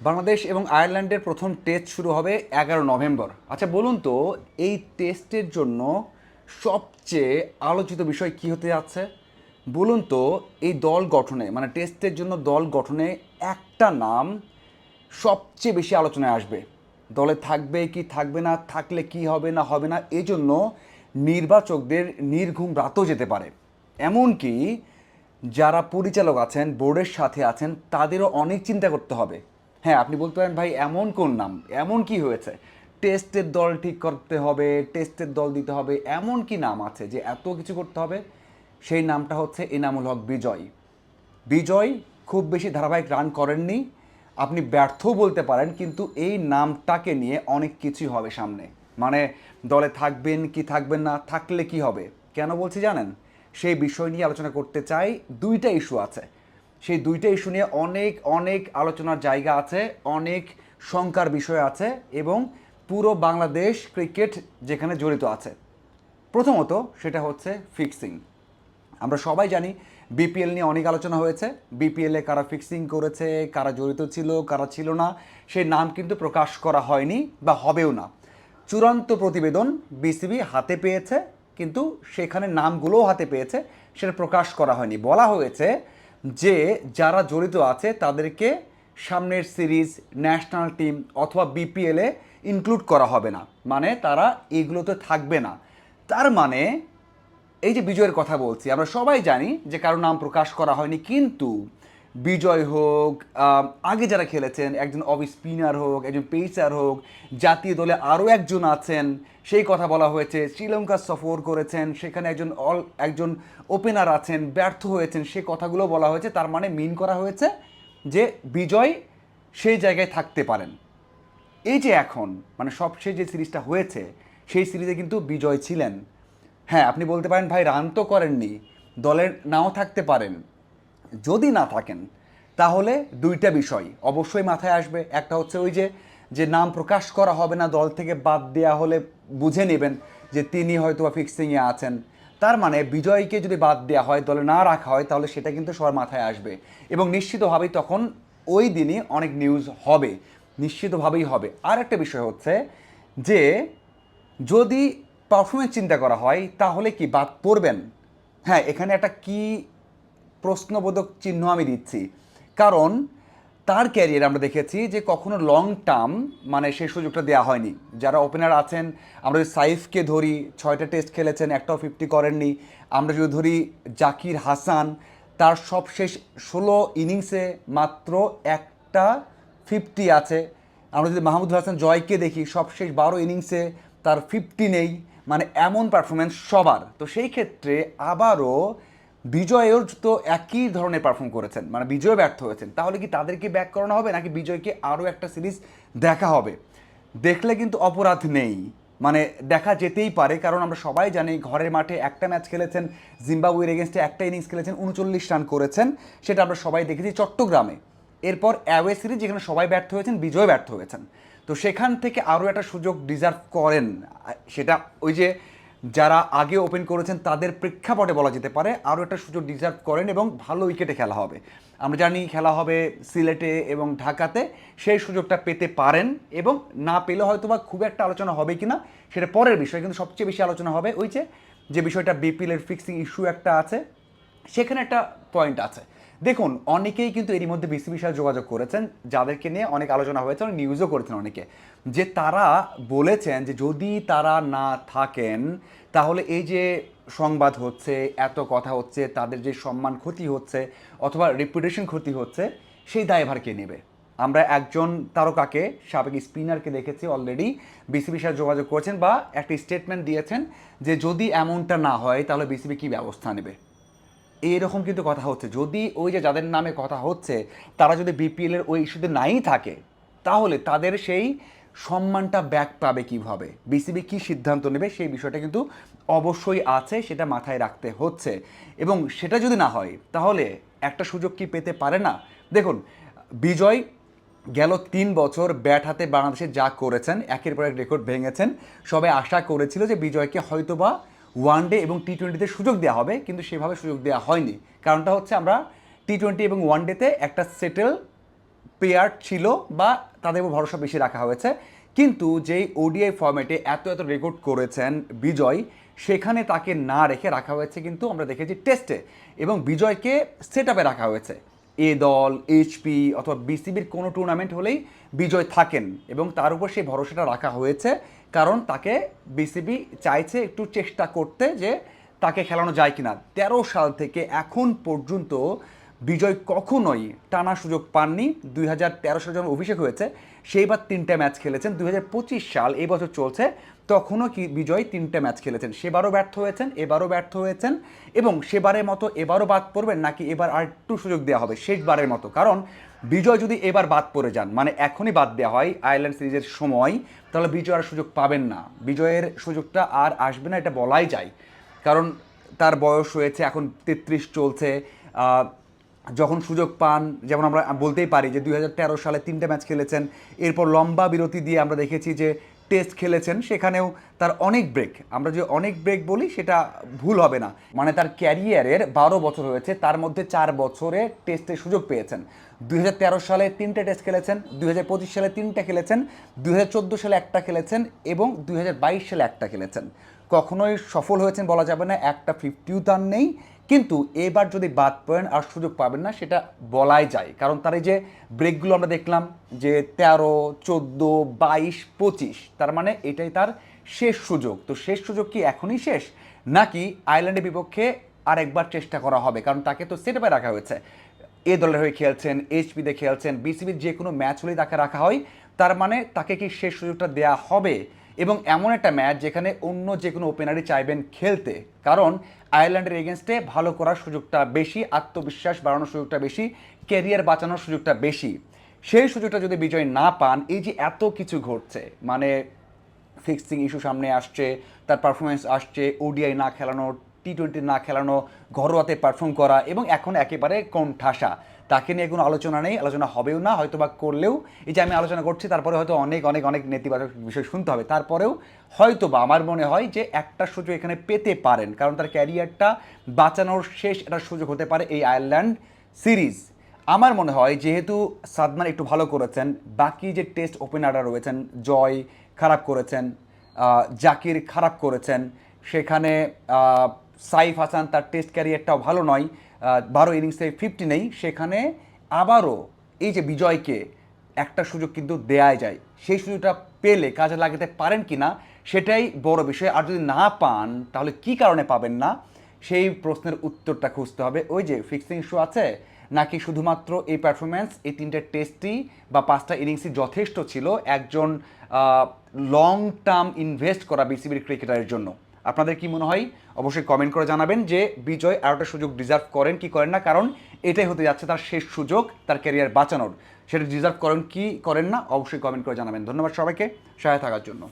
বাংলাদেশ এবং আয়ারল্যান্ডের প্রথম টেস্ট শুরু হবে এগারো নভেম্বর। আচ্ছা বলুন তো, এই টেস্টের জন্য সবচেয়ে আলোচিত বিষয় কি হতে যাচ্ছে? বলুন তো, এই দল গঠনে মানে টেস্টের জন্য দল গঠনে একটা নাম সবচেয়ে বেশি আলোচনায় আসবে। দলে থাকবে কি থাকবে না, থাকলে কি হবে না হবে না, এজন্য নির্বাচকদের নির্ঘুম রাতও যেতে পারে। এমনকি যারা পরিচালক আছেন বোর্ডের সাথে আছেন, তাদেরও অনেক চিন্তা করতে হবে। হ্যাঁ আপনি বলতে পারেন ভাই, এমন কোন নাম? এমন কি হয়েছে? টেস্টের দল ঠিক করতে হবে, টেস্টের দল দিতে হবে, এমন কি নাম আছে যে এত কিছু করতে হবে? সেই নামটা হচ্ছে এনামুল হক বিজয়। বিজয় খুব বেশি ধারাবাহিক রান করেননি। আপনি ব্যর্থও বলতে পারেন, কিন্তু এই নামটাকে নিয়ে অনেক কিছুই হবে সামনে। মানে দলে থাকবেন কি থাকবেন না, থাকলে কি হবে? কেন বলছি জানেন? সেই বিষয় নিয়ে আলোচনা করতে চাই, দুইটা ইস্যু আছে। সেই দুইটা ইস্যু নিয়ে অনেক অনেক আলোচনার জায়গা আছে, অনেক শঙ্কার বিষয় আছে এবং পুরো বাংলাদেশ ক্রিকেট যেখানে জড়িত আছে। প্রথমত সেটা হচ্ছে ফিক্সিং আমরা সবাই জানি বিপিএল নিয়ে অনেক আলোচনা হয়েছে। বিপিএলে কারা ফিক্সিং করেছে, কারা জড়িত ছিল, কারা ছিল না সেই নাম কিন্তু প্রকাশ করা হয়নি বা হবেও না। চূড়ান্ত প্রতিবেদন বিসিবি হাতে পেয়েছে, কিন্তু সেখানে নামগুলোও হাতে পেয়েছে, সেটা প্রকাশ করা হয়নি। বলা হয়েছে যে যারা জড়িত আছে তাদেরকে সামনের সিরিজ, ন্যাশনাল টিম অথবা বিপিএলে ইনক্লুড করা হবে না। মানে তারা এগুলোতে থাকবে না। তার মানে এই যে বিজয়ের কথা বলছি, আমরা সবাই জানি যে কারও নাম প্রকাশ করা হয়নি, কিন্তু বিজয় হোক আগে যারা খেলেছেন, একজন অফ স্পিনার হোক, একজন পেসার হোক, জাতীয় দলে আরও একজন আছেন, সেই কথা বলা হয়েছে। শ্রীলঙ্কা সফর করেছেন, সেখানে একজন অল, একজন ওপেনার আছেন, ব্যর্থ হয়েছেন, সে কথাগুলো বলা হয়েছে। তার মানে মিন করা হয়েছে যে বিজয় সেই জায়গায় থাকতে পারেন। এই যে এখন মানে সবশেষ যে সিরিজটা হয়েছে, সেই সিরিজে কিন্তু বিজয় ছিলেন। হ্যাঁ আপনি বলতে পারেন, ভাই, রান তো করেননি, দলের নাও থাকতে পারেন। যদি না থাকেন, তাহলে দুইটা বিষয় অবশ্যই মাথায় আসবে। একটা হচ্ছে ওই যে যে নাম প্রকাশ করা হবে না, দল থেকে বাদ দেওয়া হলে বুঝে নেবেন যে তিনি হয়তো বা ফিক্সিংয়ে আছেন। তার মানে বিজয়কে যদি বাদ দেওয়া হয়, দলে না রাখা হয়, তাহলে সেটা কিন্তু সবার মাথায় আসবে। এবং নিশ্চিতভাবেই তখন ওই দিনই অনেক নিউজ হবে। নিশ্চিতভাবেই হবে। আর একটা বিষয় হচ্ছে যে, যদি পারফরমেন্স চিন্তা করা হয়, তাহলে কি বাদ পড়বেন? হ্যাঁ এখানে একটা কি প্রশ্নবোধক চিহ্ন আমি দিচ্ছি। কারণ তার ক্যারিয়ার আমরা দেখেছি যে কখনো লং টার্ম মানে সেই সুযোগটা দেওয়া হয়নি। যারা ওপেনার আছেন, আমরা যদি সাইফকে ধরি, ছয়টা টেস্ট খেলেছেন, একটাও ফিফটি করেননি। আমরা যদি ধরি জাকির হাসান, তার সবশেষ ষোলো ইনিংসে মাত্র একটা ফিফটি আছে। আমরা যদি মাহমুদুল হাসান জয়কে দেখি, সবশেষ বারো ইনিংসে তার ফিফটি নেই। মানে এমন পারফরমেন্স সবার। তো সেই ক্ষেত্রে আবারও বিজয়ের তো একই ধরনের পারফর্ম করেছেন। মানে বিজয় ব্যর্থ হয়েছেন। তাহলে কি তাদেরকে ব্যাক করানো হবে? নাকি বিজয়কে আরও একটা সিরিজ দেখা হবে? দেখলে কিন্তু অপরাধ নেই। মানে দেখা যেতেই পারে, কারণ আমরা সবাই জানি ঘরের মাঠে একটা ম্যাচ খেলেছেন, জিম্বাবুয়ের এগেনস্টে একটা ইনিংস খেলেছেন, উনচল্লিশ রান করেছেন, সেটা আমরা সবাই দেখেছি চট্টগ্রামে। এরপর অ্যাওয়ে সিরিজ যেখানে সবাই ব্যর্থ হয়েছেন, বিজয় ব্যর্থ হয়েছেন। তো সেখান থেকে আরও একটা সুযোগ ডিজার্ভ করেন। সেটা ওই যে যারা আগে ওপেন করেছেন, তাদের প্রেক্ষাপটে বলা যেতে পারে আরও একটা সুযোগ ডিজার্ভ করেন এবং ভালো উইকেটে খেলা হবে। আমরা জানি খেলা হবে সিলেটে এবং ঢাকাতে। সেই সুযোগটা পেতে পারেন এবং না পেলে হয়তো বা খুব একটা আলোচনা হবে কি না সেটা পরের বিষয়। কিন্তু সবচেয়ে বেশি আলোচনা হবে ওই যে যে বিষয়টা বিপিএলের ফিক্সিং ইস্যু একটা আছে, সেখানে একটা পয়েন্ট আছে। দেখুন, অনেকেই কিন্তু এরই মধ্যে বিসিবির সাথে যোগাযোগ করেছেন, যাদেরকে নিয়ে অনেক আলোচনা হয়েছে, অনেক নিউজও করেছেন অনেকে। যে তারা বলেছেন যে যদি তারা না থাকেন, তাহলে এই যে সংবাদ হচ্ছে, এত কথা হচ্ছে, তাদের যে সম্মান ক্ষতি হচ্ছে, অথবা রেপুটেশন ক্ষতি হচ্ছে, সেই দায়ভার কে নেবে? আমরা একজন তারকাকে, সাবেক স্পিনারকে দেখেছি অলরেডি বিসিবির সাথে যোগাযোগ করেছেন বা একটা স্টেটমেন্ট দিয়েছেন যে যদি এমনটা না হয়, তাহলে বিসিবি কী ব্যবস্থা নেবে? এইরকম কিন্তু কথা হচ্ছে। যদি ওই যে যাদের নামে কথা হচ্ছে, তারা যদি বিপিএলের ওই ইস্যুতে নাই থাকে, তাহলে তাদের সেই সম্মানটা ব্যাক পাবে কীভাবে? বিসিবি কি সিদ্ধান্ত নেবে সেই বিষয়টা কিন্তু অবশ্যই আছে, সেটা মাথায় রাখতে হচ্ছে। এবং সেটা যদি না হয়, তাহলে একটা সুযোগ কি পেতে পারে না? দেখুন, বিজয় গেল তিন বছর ব্যাট হাতে বাংলাদেশে যা করেছেন, একের পর এক রেকর্ড ভেঙেছেন। সবাই আশা করেছিল যে বিজয়কে হয়তোবা ওয়ান ডে এবং টি টোয়েন্টিতে সুযোগ দেওয়া হবে, কিন্তু সেভাবে সুযোগ দেওয়া হয়নি। কারণটা হচ্ছে আমরা টি টোয়েন্টি এবং ওয়ান ডেতে একটা সেটেল পেয়ার ছিল বা তাদের উপর ভরসা বেশি রাখা হয়েছে। কিন্তু যেই ওডিআই ফর্মেটে এত এত রেকর্ড করেছেন বিজয়, সেখানে তাকে না রেখে রাখা হয়েছে কিন্তু আমরা দেখেছি টেস্টে এবং বিজয়কে সেট রাখা হয়েছে। এ দল এইচপি অথবা বিসিবির কোনো টুর্নামেন্ট হলেই বিজয় থাকেন এবং তার উপর সেই ভরসাটা রাখা হয়েছে। কারণ তাকে বিসিবি চাইছে একটু চেষ্টা করতে যে তাকে খেলানো যায় কিনা। তেরো সাল থেকে এখন পর্যন্ত বিজয় কখনোই টানা সুযোগ পাননি। দুই হাজার তেরো সালে যখন অভিষেক হয়েছে, সেইবার তিনটে ম্যাচ খেলেছেন। দুই হাজার পঁচিশ সাল এই বছর চলছে তখনও কি বিজয় তিনটে ম্যাচ খেলেছেন? সেবারও ব্যর্থ হয়েছেন, এবারও ব্যর্থ হয়েছেন এবং সেবারের মতো এবারও বাদ পড়বেন নাকি এবার আর একটু সুযোগ দেওয়া হবে শেষবারের মতো? কারণ বিজয় যদি এবার বাদ পড়ে যান মানে এখনই বাদ দেওয়া হয় আয়ারল্যান্ড সিরিজের সময়, তাহলে বিজয় আর সুযোগ পাবেন না। বিজয়ের সুযোগটা আর আসবে না, এটা বলাই যায়। কারণ তার বয়স হয়েছে, এখন তেত্রিশ চলছে। যখন সুযোগ পান, যেমন আমরা বলতেই পারি যে দু হাজার তেরো সালে তিনটে ম্যাচ খেলেছেন। এরপর লম্বা বিরতি দিয়ে আমরা দেখেছি যে টেস্ট খেলেছেন, সেখানেও তার অনেক ব্রেক। আমরা যে অনেক ব্রেক বলি, সেটা ভুল হবে না। মানে তার ক্যারিয়ারের বারো বছর হয়েছে, তার মধ্যে চার বছরে টেস্টে সুযোগ পেয়েছেন। দুই হাজার তেরো সালে তিনটে টেস্ট খেলেছেন, দুই হাজার পঁচিশ সালে তিনটে খেলেছেন, দুই হাজার চোদ্দ সালে একটা খেলেছেন এবং দুই হাজার বাইশ সালে একটা খেলেছেন। কখনোই সফল হয়েছেন বলা যাবে না, একটা ফিফটিও তার নেই। কিন্তু এবার যদি বাদ পড়েন আর সুযোগ পাবেন না, সেটা বলাই যায়। কারণ তার এই যে ব্রেকগুলো আমরা দেখলাম যে তেরো, চোদ্দ, বাইশ, পঁচিশ, তার মানে এটাই তার শেষ সুযোগ। তো শেষ সুযোগ কি এখনই শেষ? নাকি আয়ারল্যান্ডের বিপক্ষে আর একবার চেষ্টা করা হবে? কারণ তাকে তো সেট রাখা হয়েছে। এ দলের হয়ে খেলছেন এইচপিতে খেলছেন বিসিবির যে কোনো ম্যাচ হলেই তাকে রাখা হয়। তার মানে তাকে কি শেষ সুযোগটা দেয়া হবে? এবং এমন একটা ম্যাচ যেখানে অন্য যে কোনো ওপেনারই চাইবেন খেলতে। কারণ আয়ারল্যান্ডের এগেনস্টে ভালো করার সুযোগটা বেশি, আত্মবিশ্বাস বাড়ানোর সুযোগটা বেশি ক্যারিয়ার বাঁচানোর সুযোগটা বেশি। সেই সুযোগটা যদি বিজয় না পান, এই যে এত কিছু ঘটছে মানে ফিক্সিং ইস্যু সামনে আসছে, তার পারফরমেন্স আসছে ওডিআই না খেলানো টি টোয়েন্টি না খেলানো, ঘরোয়াতে পারফর্ম করা এবং এখন একেবারে কোণঠাসা তাকে নিয়ে কোনো আলোচনা নেই, আলোচনা হবেও না হয়তো বা করলেও। এই যে আমি আলোচনা করছি, তারপরে হয়তো অনেক অনেক অনেক নেতিবাচক বিষয় শুনতে হবে। তারপরেও হয়তো বা আমার মনে হয় যে একটা সুযোগ এখানে পেতে পারেন, কারণ তার ক্যারিয়ারটা বাঁচানোর শেষ একটা সুযোগ হতে পারে এই আয়ারল্যান্ড সিরিজ। আমার মনে হয় যেহেতু সাদমান একটু ভালো করেছেন, বাকি যে টেস্ট ওপেনাররা রয়েছেন, জয় খারাপ করেছেন জাকির খারাপ করেছেন, সেখানে সাইফ হাসান তার টেস্ট ক্যারিয়ারটাও ভালো নয় বারো ইনিংসে ফিফটি নেই, সেখানে আবারও এই যে বিজয়কে একটা সুযোগ কিন্তু দেয়াই যায়। সেই সুযোগটা পেলে কাজে লাগাতে পারেন কি না, সেটাই বড় বিষয়। আর যদি না পান, তাহলে কি কারণে পাবেন না? সেই প্রশ্নের উত্তরটা খুঁজতে হবে। ওই যে ফিক্সিং ইস্যু আছে, নাকি শুধুমাত্র এই পারফরমেন্স এই তিনটে টেস্টই বা পাঁচটা ইনিংসই যথেষ্ট ছিল একজন লং টার্ম ইনভেস্ট করা বিসিবির ক্রিকেটারের জন্য? আপনাদের কি মনে হয়? অবশ্যই কমেন্ট করে জানাবেন যে বিজয় আরোটা সুযোগ ডিজার্ভ করেন কি করেন না, কারণ এটাই হতে যাচ্ছে তার শেষ সুযোগ, তার ক্যারিয়ার বাঁচানোর। সেটা ডিজার্ভ করেন কি করেন না, অবশ্যই কমেন্ট করে জানাবেন। ধন্যবাদ সবাইকে, সহায় থাকার জন্য।